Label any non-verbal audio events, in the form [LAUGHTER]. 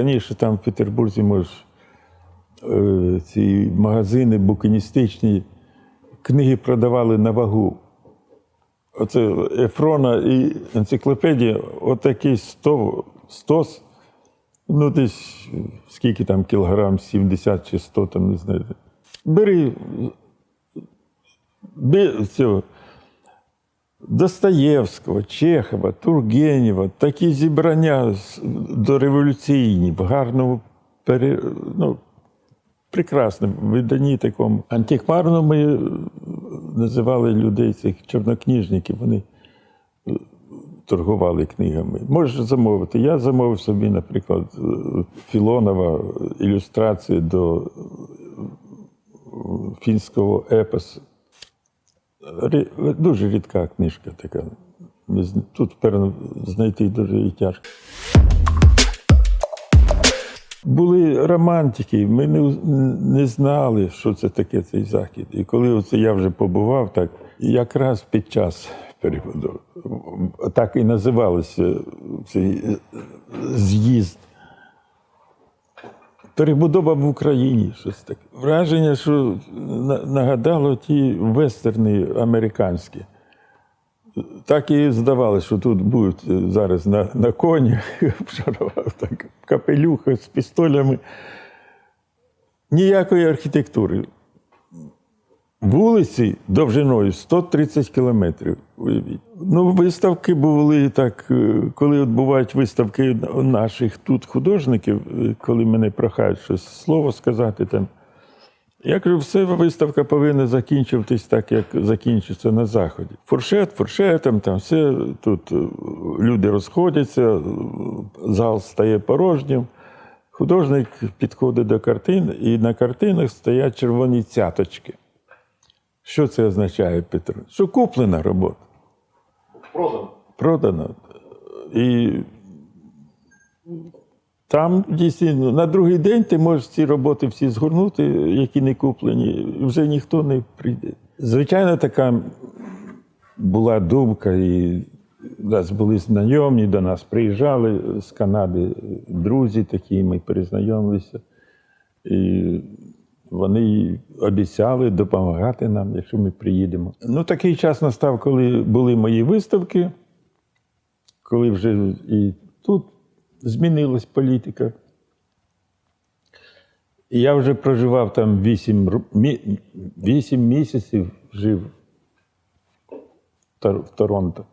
Раніше там в Петербурзі, може, е, ці магазини букіністичні книги продавали на вагу. Оце Ефрона і енциклопедія, отакий сто, стос, ну десь скільки там кілограм, 70 чи 100, там не знаю. Бери бе- цього, Достоєвського, Чехова, Тургенєва, такі зібрання дореволюційні, в гарному пере, ну, прекрасному виданні такому. Антикварно ми е, називали людей цих чорнокніжників, вони е, торгували книгами. Можеш замовити. Я замовив собі, наприклад, е, Філонова ілюстрації до фінського епосу. Дуже рідка книжка така. Тут певно, знайти дуже тяжко. Були романтики, ми не, не знали, що це таке цей захід. І коли оце я вже побував, так якраз під час перебудови, так і називалося цей е, з'їзд. Перебудова в Україні, щось таке. Враження, що на- нагадало ті вестерни американські. Так і здавалося, що тут будуть зараз на, на коні, [LAUGHS] так, капелюха з пістолями. Ніякої архітектури. Вулиці довжиною 130 кілометрів. Уявіть. Ну, виставки були так, е, коли от бувають виставки наших тут художників, е, коли мене прохають щось слово сказати там. Я кажу, все виставка повинна закінчуватись так, як закінчиться на заході. Фуршет, фуршетом, там все тут е, люди розходяться, зал стає порожнім. Художник підходить до картин, і на картинах стоять червоні цяточки. Що це означає, Петро? Що куплена робота. Продано. Продано. І там дійсно на другий день ти можеш ці роботи всі згорнути, які не куплені, і вже ніхто не прийде. Звичайно, така була думка, і у нас були знайомі, до нас приїжджали з Канади друзі такі, ми перезнайомилися. І вони обіцяли допомагати нам, якщо ми приїдемо. Ну, такий час настав, коли були мої виставки, коли вже і тут змінилась політика. Я вже проживав там 8, 8 місяців, жив в Торонто.